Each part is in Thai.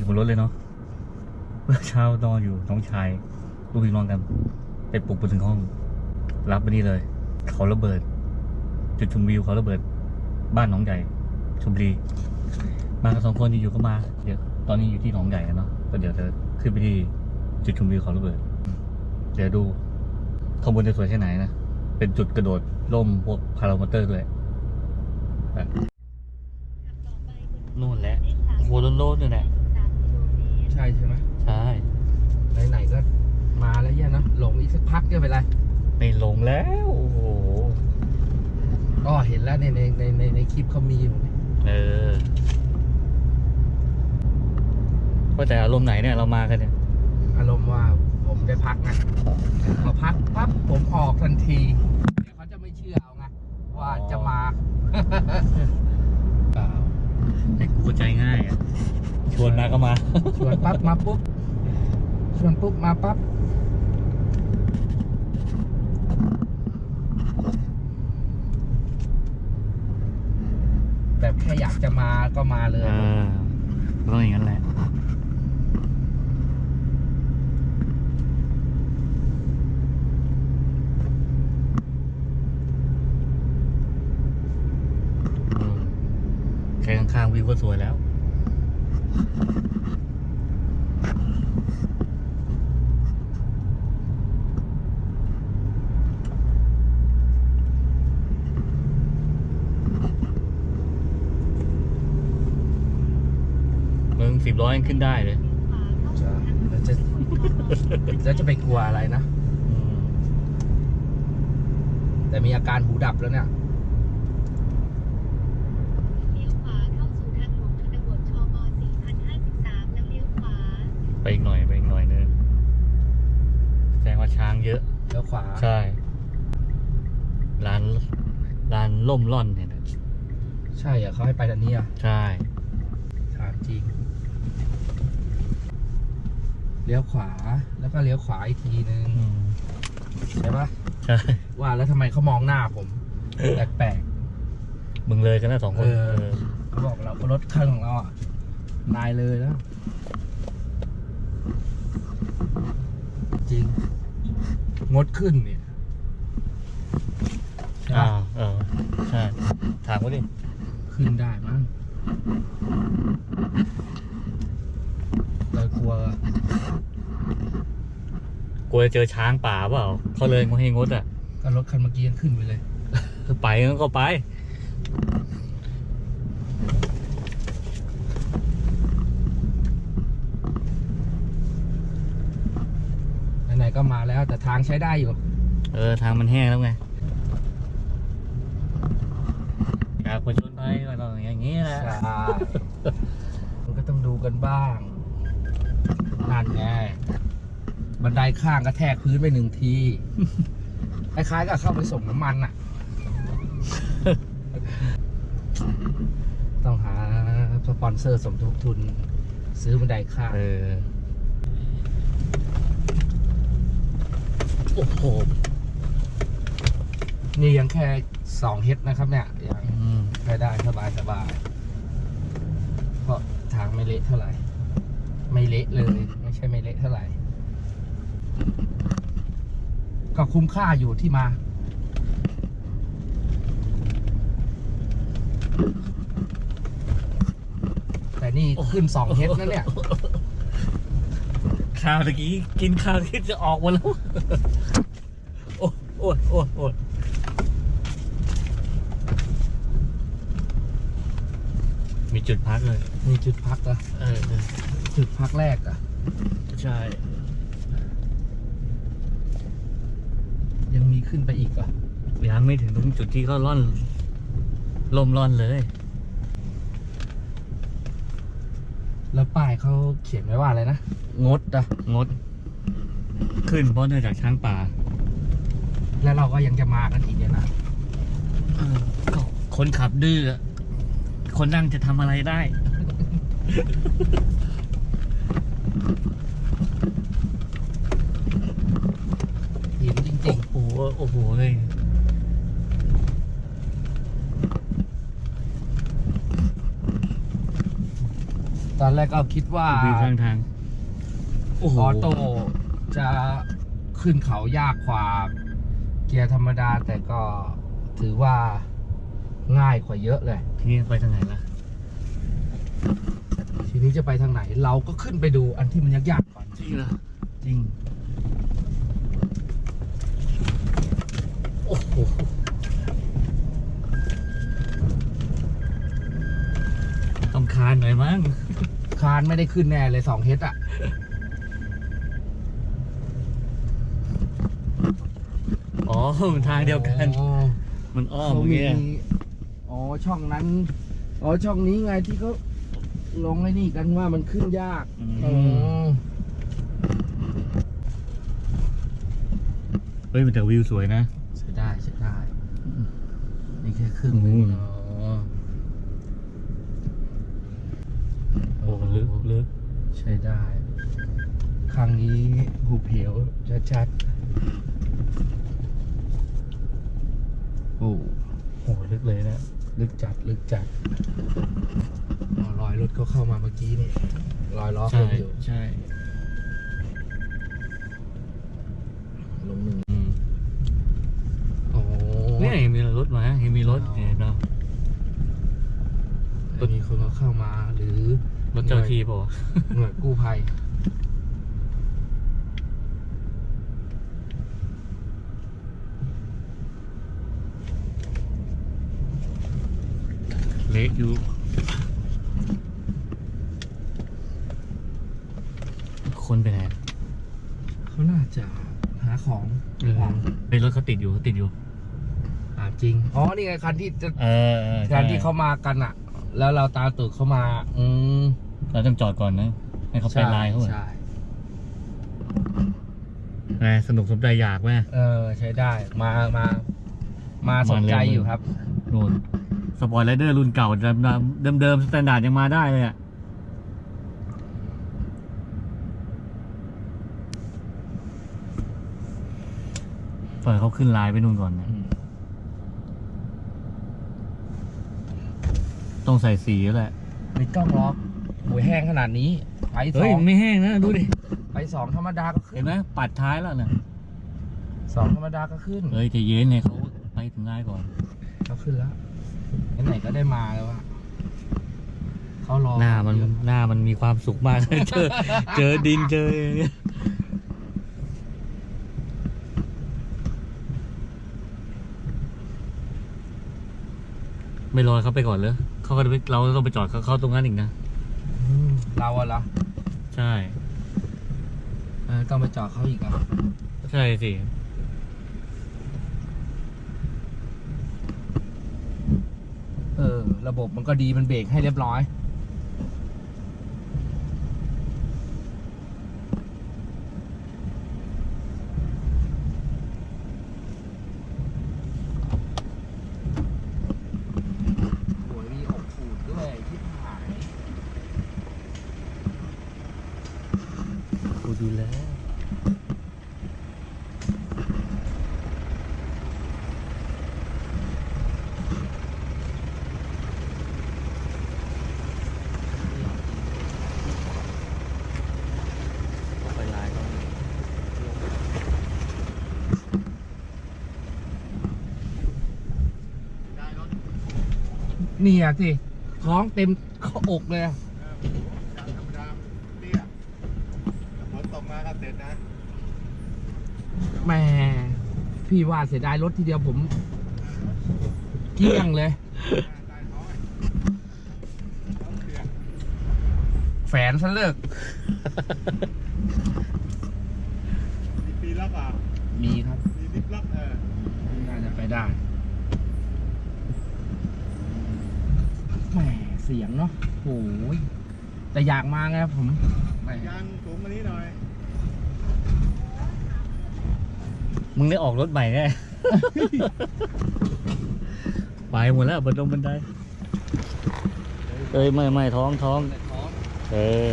อยู่บนรถเลยเนาะเมื่อเช้านอนอยู่น้องชายลูกพี่น้องกันไปปลุกไปถึงห้อง รับไปนี่เลย เขาระเบิด จุดชมวิวเขาระเบิด บ้านหนองใหญ่ชมรีมากันสองคนอยู่ๆก็มาเดี๋ยวตอนนี้อยู่ที่หนองใหญ่กันเนาะก็เดี๋ยวจะขึ้นไปที่จุดชมวิวเขาระเบิด เดี๋ยวดูข้างบนจะสวยแค่ไหนนะเป็นจุดกระโดดร่มพวกพาราโมอเตอร์ด้วยนู่นแหละโคโลนโลนนี่แหละ ช่ใช่ไหมใช่ไหนๆก็มาแล้วเนี่ยเนอะหลงอีกสักพักก็เป็นไรไม่ลงแล้วโอ้โหก็เห็นแล้วในในในในในคลิปเขามีอยู่นี่เออว่าแต่อารมณ์ไหนเนี่ยเรามากันเนี่ยอารมณ์ว่าผมได้พักไงพอพักปั๊บผมออกทันที เดี๋ยวเขาจะไม่เชื่อเอาไงว่าจะมาเปล่าไอ้กูใจง่ายอะ ชวนมาก็มา ชวนปั๊บมาปุ๊บชวนปุ๊บมาปั๊บแบบแค่อยากจะมาก็มาเลย เออต้องอย่างนั้นแหละอืมแค่ข้างๆวิวก็สวยแล้ว มึงสิบร้อยยังขึ้นได้เลยจะแล้วจะแล้วจะไปกลัวอะไรนะ อืมแต่มีอาการหูดับแล้วเนี่ย เลี้ยวขวาเข้าสู่ทางหลวงชนบทชม4053 แล้วเลี้ยวขวา ไปอีกหน่อยไปอีกหน่อยนึงแสดงว่าช้างเยอะ แล้วขวาใช่ร้านร้านล่มร่อนเนี่ยนะใช่เหรอเขาให้ไปทางนี้อะใช่ ถามจริง เลี้ยวขวาแล้วก็เลี้ยวขวาอีกทีนึงอืมใช่ปะใช่ว่าแล้วทำไมเขามองหน้าผมแปลกมึงเลยกันนะสองคนเออเออๆเขาบอกเราก็รถเครื่องของเราอะนายเลยแล้ว จริง งดขึ้นเนี่ยใช่อ่าปะเออใช่ถามเขาดิขึ้นได้มั้ง เรากลัวกลัวจะเจอช้างป่าเปล่าเขาเลยงดให้งดอะก็รถคันเมื่อกี้ยังขึ้นไปเลยคือไปก็ไปไหนๆก็มาแล้วแต่ทางใช้ได้อยู่ เออทางมันแห้งแล้วไงอยากผจญภัยก็ต้องอย่างนี้แหละ ใช่ มันก็ต้องดูกันบ้าง นั่นไงบันไดข้างกระแทกพื้นไปหนึ่งที คล้ายๆกับเข้าไปส่งน้ำมันอะ ต้องหาสปอนเซอร์สมทบทุน ซื้อบันไดข้างเออโอ้โห นี่ยังแค่สองเฮดนะครับเนี่ย ยังอืมไปได้สบายสบาย เพราะทางไม่เละเท่าไหร่ ไม่เละเลย ไม่ใช่ไม่เละเท่าไหร่ ก็คุ้มค่าอยู่ที่มาแต่นี่ขึ้นสองเฮดนะเนี่ย ข้าวตะกี้กินข้าวที่จะออกหมาแล้ว โอ้โอ้ยโอ้ยโอ้ยมีจุดพักเลย มีจุดพักอะเออเออ จุดพักแรกอะใช่ ยังมีขึ้นไปอีกอะยังไม่ถึงตรงจุดที่เขาล่อน ลมล่อนเลย แล้วป้ายเขาเขียนไว้ว่าอะไรนะ งดอะงด ขึ้นเพราะเนื่องจากช้างป่า แล้วเราก็ยังจะมากันอีกเนี่ยนะก็คนขับดื้ออะคนนั่งจะทำอะไรได้ หินจริง โอ้โหโอ้โหเลยตอนแรกก็คิดว่าวิวข้างทาง โอ้โหออโต้จะขึ้นเขายากกว่าเกียร์ธรรมดาแต่ก็ถือว่าง่ายกว่าเยอะเลย ทีนี้ไปทางไหนล่ะ ทีนี้จะไปทางไหน เราก็ขึ้นไปดูอันที่มันยากๆก่อนจริงเหรอจริง โอ้โห ต้องคานหน่อยมั้ง คานไม่ได้ขึ้นแน่เลยสองเฮดอะ อ๋อมันทางเดียวกันอ๋อมันอ้อมเขาเมื่อมีกี้อ๋อช่องนั้น อ๋อช่องนี้ไงที่เขาลงไอ้นี่กันว่ามันขึ้นยากอ๋อเฮ้ยมันแต่วิวสวยนะ ใช้ได้ใช้ได้ นี่แค่ครึ่งอืมอ๋อโอ้ลึกลึกใช้ได้ ครั้งนี้หูเพียวชัดๆโอ้โอ้ลึกเลยนะ ลึกจัดลึกจัดอ๋อรอยรถเขาเข้ามาเมื่อกี้นี่รอยล้อใช่เขาอยู่ใช่ลงหนึ่งอืมโอ้ เนี่ยเห็นมีรถมาเห็นมีรถอ๋อเห็นเนาะรถมีคนเขาเข้ามาหรือรถเจ้าหน้าที่เปล่าวะหน่วยกู้ภัยเละอยู่คนไปไหนเขาน่าจะหาของเออไปรถเขาติดอยู่เขาติดอยู่อ่า จริง อ๋อ นี่ไงคันที่จะเออเออใช่คันที่เขามากันอะแล้วเราตามตูดเขามา อืมเราต้องจอดก่อนนะ ให้เขาไปไลน์เขาก่อนใช่ไงสนุกสมใจอยากไหม เออ ใช้ได้ มา มา มาสนใจอยู่ครับนู่นสปอยไรเดอร์รุ่นเก่าเดิมเดิมเดิมสแตนดาร์ดยังมาได้เลยอะปล่อยเขาขึ้นไลน์ไปนู่นก่อนนะอื ต้องใส่สีแล้วแหละไม่ต้องล็อกหวยแห้งขนาดนี้ ไปสเฮ้อยงมันไม่แห้งนะดูดิไปสองธรรมดาก็ขึ้เห็นนไหมปัดท้ายแล้วนะสองธรรมดาก็ขึ้นเฮ้ยใจะเย็นเนี่ยเขาไปถึงไลน์ก่อนเขาขึ้นแล้วไหนๆก็ได้มาแล้วอะเขารอหน้ามันเยอะหน้ามันมีความสุขมาก เจอเจอดินเจออย่างเงี้ย ไม่รอเขาไปก่อนเลยเขาก็จะไปเราต้องไปจอดเขาเขาตรงนั้นอีกนะอืมเราอะเหรอใช่เออต้องไปจอดเขาอีกเหรอะใช่สิเออ ระบบมันก็ดีมันเบรกให้เรียบร้อย โอ้ยมีอกขูดด้วยที่หาย กูดูแลว ไปไลน์เขา นี่อะสิท้องเต็มข้ออกเลยอะธรรมดาเตี้ยฝนตกมาก็เสร็จนะแหม่พี่ว่าเสียดายรถทีเดียวผมเกลี้ยงเลยใต้ท้อยท้องเสียแฝนซะเลิก มีปีล็อกอะมีครับ มีลิฟต์ล็อกเออน่าจะไปได้แหมเสียงเนาะโอ้ยแต่อยากมาไงผมแหมยางสูงกว่านี้หน่อย มึงได้ออกรถใหม่แน่ ไปหมดแล้วบนตรงบันไดเอ้ยไม่ไม่ท้องท้องท้อง เออ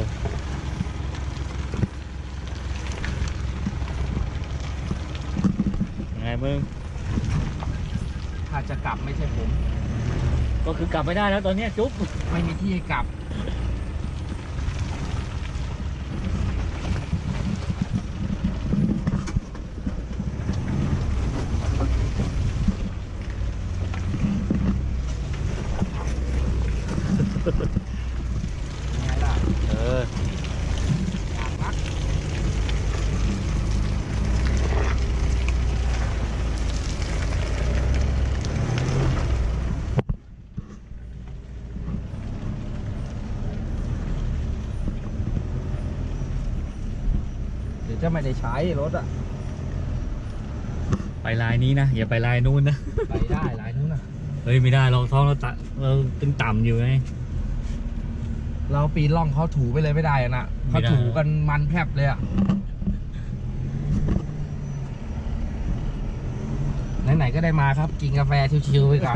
ไงมึง ถ้าจะกลับไม่ใช่ผม ก็คือกลับไม่ได้แล้วตอนเนี้ยจุ๊บ ไม่มีที่ให้กลับ ไม่ได้ใช้รถอะไปลายนี้นะอย่าไปลายนู้นนะ ไปได้หลายนู้นอะเฮ้ยไม่ได้เราท้องเราตะเราตึงต่ำอยู่ไง เราปีนล่องเขาถูไปเลยไม่ได้อะนะไม่เขาได้ ถูกันมันแพรบเลยอะไหนๆก็ได้มาครับกินกาแฟชิวๆไปก่อน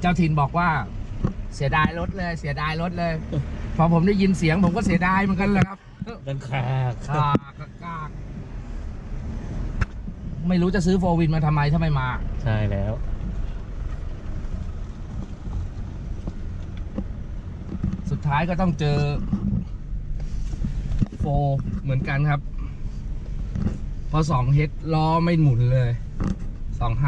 เจ้าถิ่นบอกว่า เสียดายรถเลย เสียดายรถเลย พอผมได้ยินเสียงผมก็เสียดายเหมือนกันแหละครับกันแขกกากกากไม่รู้จะซื้อโฟวินมาทำไมถ้าไม่มา ใช่แล้ว สุดท้ายก็ต้องเจอโฟเหมือนกันครับ พอสองเฮดล้อไม่หมุนเลยสองไฮ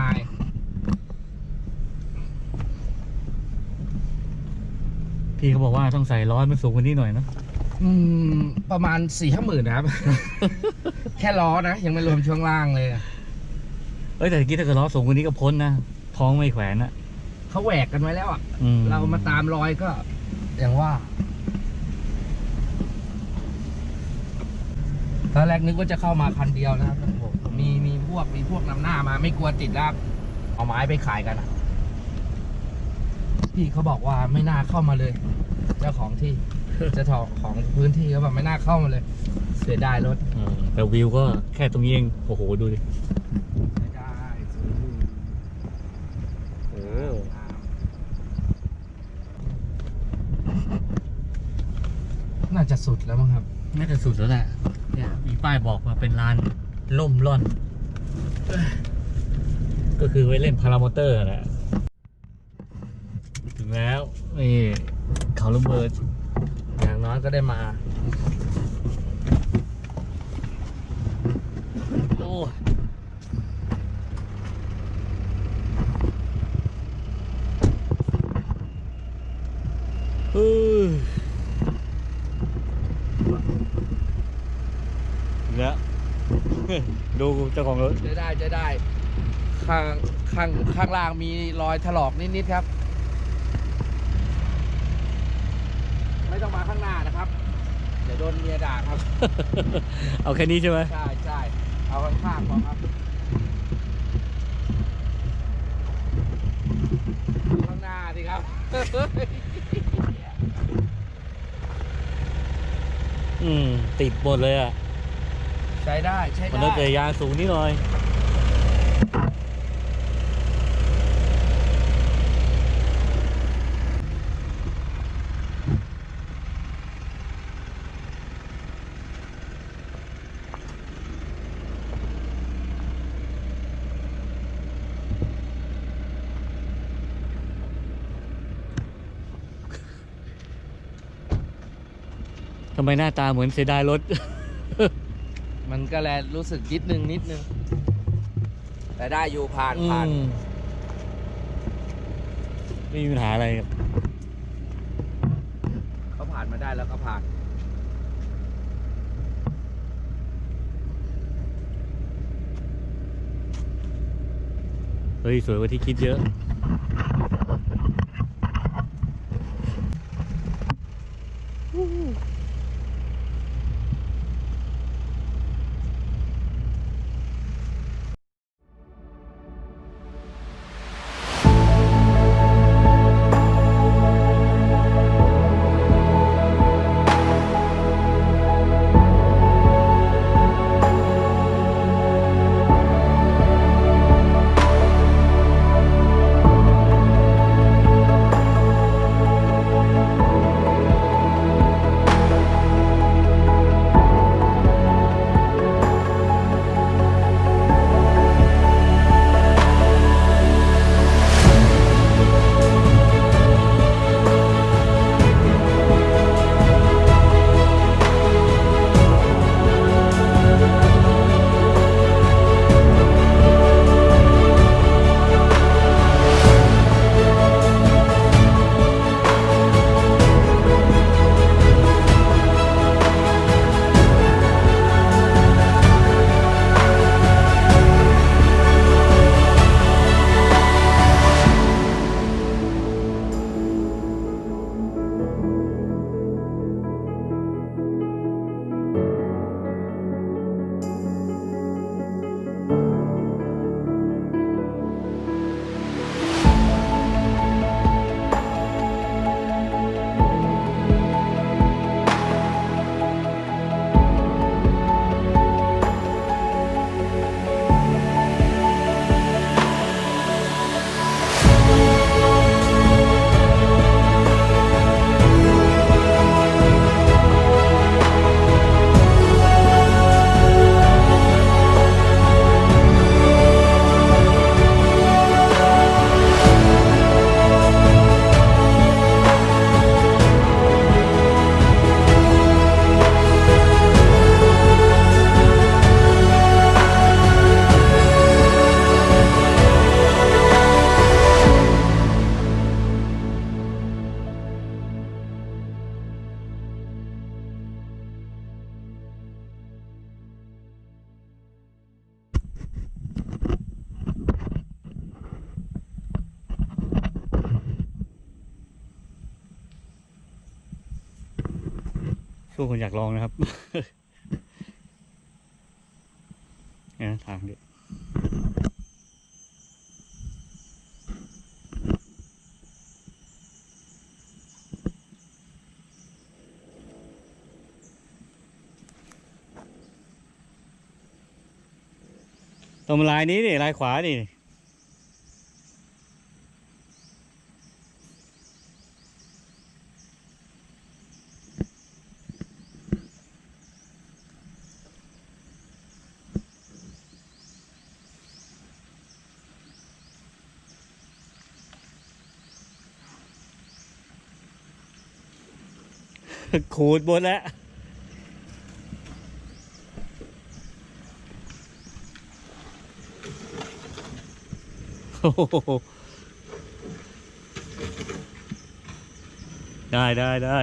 พี่เขาบอกว่าต้องใส่ร้อยมันสูงกว่านี้หน่อยนะอืมประมาณสี่ห้าหมื่นนะครับ แค่ล้อนะ ยังไม่รวมช่วงล่างเลยเอ้ยแต่ตะกี้ถ้าเกิดล้อสูงกว่านี้ก็พ้นนะท้องไม่แขวนอะเขาแหวกกันไว้แล้วอะ อืเรามาตามรอยก็ อย่างว่า ตอนแรกนึกว่าจะเข้ามาคันเดียวนะครับผมมีมีพวกมีพวกนำหน้ามาไม่กลัวติดแล้วเอาไม้ไปขายกันอะ พี่เขาบอกว่าไม่น่าเข้ามาเลย เจ้าของที่ เจ้าของของพื้นที่เขาบอกไม่น่าเข้ามาเลย เสียดายรถเออแต่วิวก็แค่ตรงนี้เอง โอ้โห ดูดิไม่ได้ซื้อโอ้น่าจะสุดแล้วมั้งครับ น่าจะสุดแล้วแหละเนี่ยมีป้ายบอกว่าเป็นลานล่มร่อน ก็คือไว้เล่นพารามอเตอร์แหละถึง แล้วนี่เขาระเบิด อย่างน้อยก็ได้มา โอ้เออเนี่ยดูเจ้าของรถจะได้จะได้ ข้างข้างข้างล่างมีรอยถลอกนิดๆครับ ไม่ต้องมาข้างหน้านะครับ เดี๋ยวโดนเมียด่าครับ เอาแค่นี้ใช่ไหมใช่ใช่เอาข้างข้างๆพอครับข้างหน้าสิครับอืมติดหมดเลยอะ ใช้ได้ ใช้มันได้ต้องเจอยางสูงนิดหน่อย ไมหน้าตาเหมือนเสียดายรถ มันก็แลรู้สึกนิดนึงนิดนึง แต่ได้อยู่ผ่านผ่านอืมไม่มีปัญหาอะไรครับเขาผ่านมาได้แล้วก็ผ่าน เฮ้ยสวยกว่าที่คิดเยอะ ช่วงคนอยากลองนะครับเนี่ยทางดิตรงลายนี้ดิลายขวาดิ ขูดบนแล้วได้ได้ได้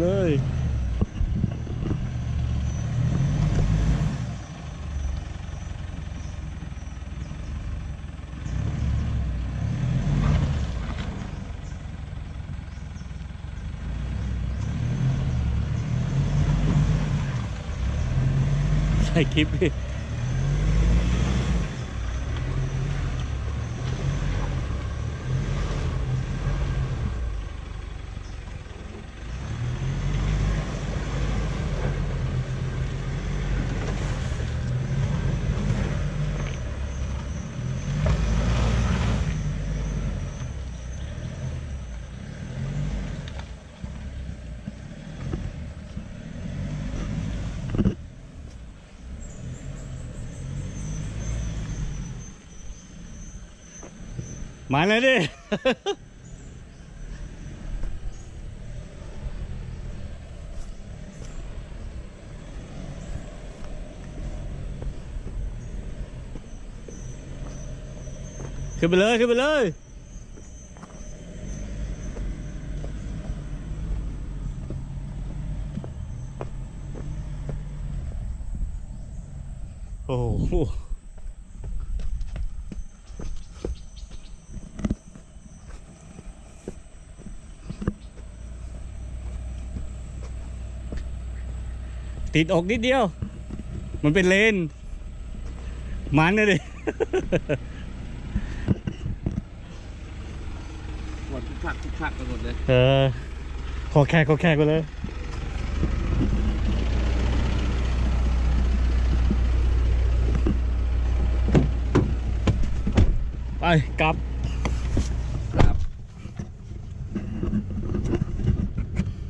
เลย ใส่คลิป ดิมาเลยดิขึ้นไปเลยขึ้นไปเลยโอ้โห ติดอกนิดเดียว มันเป็นเลน มันนะดิหมดทุกขักทุกขักไปหมดเลย เออ ขอแขกขอแขกไปเลยไปกลับครับ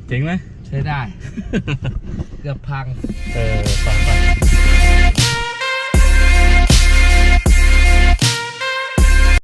เจ๋งไหมใช้ได้ เกือบพัง เออฟังฟัง